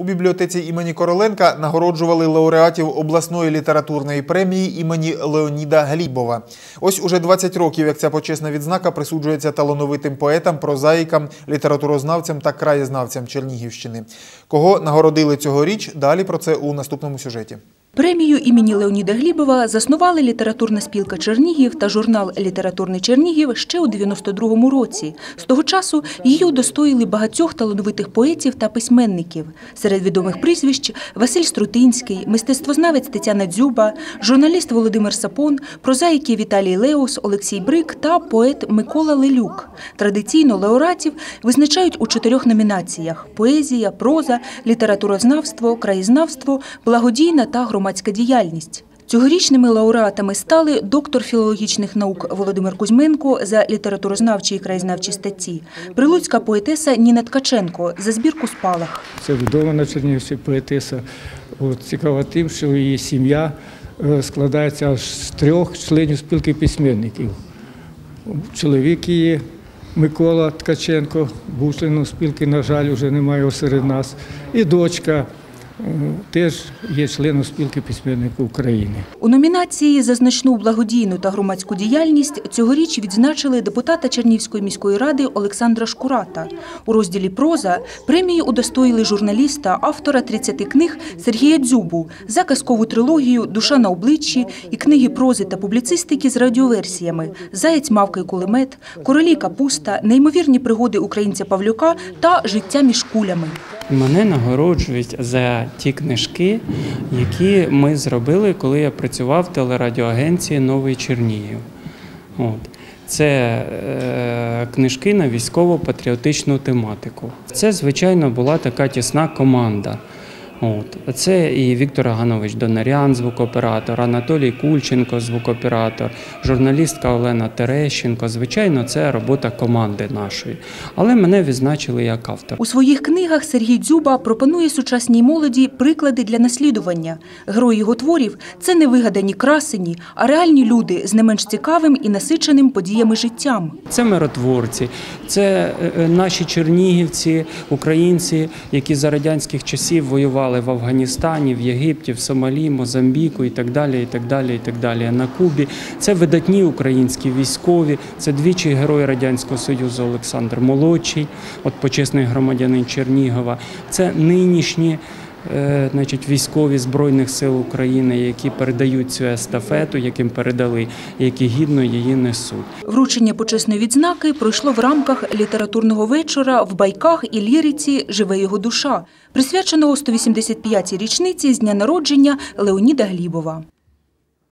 У бібліотеці імені Короленка нагороджували лауреатів обласної літературної премії імені Леоніда Глібова. Ось уже 20 років, як ця почесна відзнака присуджується талановитим поетам, прозаїкам, літературознавцям та краєзнавцям Чернігівщини. Кого нагородили цьогоріч? Далі про це у наступному сюжеті. Премію імені Леоніда Глібова заснували літературна спілка Чернігів та журнал Літературний Чернігів ще у 92-му році. З того часу її удостоїли багатьох талановитих поетів та письменників. Серед відомих прізвищ Василь Струтинський, мистецтвознавець Тетяна Дзюба, журналіст Володимир Сапон, прозаїки Віталій Леос, Олексій Брик та поет Микола Лелюк. Традиційно лауреатів визначають у чотирьох номінаціях: поезія, проза, літературознавство, краєзнавство, благодійна та громадська діяльність. Цьогорічними лауреатами стали доктор філологічних наук Володимир Кузьменко за літературознавчі і краєзнавчі статті, прилуцька поетеса Ніна Ткаченко за збірку спалах. Це відома на Чернігівці поетеса. От, цікаво тим, що її сім'я е, складається аж з трьох членів спілки письменників. Чоловік її Микола Ткаченко, був членом спілки, на жаль, вже немає серед нас. І дочка теж є членом спілки письменників України. У номінації за значну благодійну та громадську діяльність цьогоріч відзначили депутата Чернівської міської ради Олександра Шкурата. У розділі «Проза» премії удостоїли журналіста, автора 30 книг Сергія Дзюбу за казкову трилогію «Душа на обличчі» і книги прози та публіцистики з радіоверсіями «Заєць, мавка і кулемет», «Королі капуста», «Неймовірні пригоди українця Павлюка» та «Життя між кулями». Мене нагороджують за ті книжки, які ми зробили, коли я працював в телерадіоагенції Новий Чернігів. От. Це е, книжки на військово-патріотичну тематику. Це, звичайно, була така тісна команда. От. Це і Віктор Аганович Донарян, звукооператор, Анатолій Кульченко, звукооператор, журналістка Олена Терещенко. Звичайно, це робота команди нашої. Але мене відзначили як автор. У своїх книгах Сергій Дзюба пропонує сучасній молоді приклади для наслідування. Герої його творів – це не вигадані красені, а реальні люди з не менш цікавим і насиченим подіями життям. Це миротворці, це е, наші чернігівці, українці, які за радянських часів воювали в Афганістані, в Єгипті, в Сомалі, Мозамбіку і так далі. і так далі, і так далі. На Кубі це видатні українські військові, це двічі герой радянського союзу Олександр Молодший, от почесний громадянин Чернігова. Це нинішні. Е, Значить, військові збройних сил України, які передають цю естафету, яким передали, які гідно її несуть. Вручення почесної відзнаки пройшло в рамках літературного вечора в байках і ліриці «Живе його душа», присвяченого 185-й річниці з дня народження Леоніда Глібова.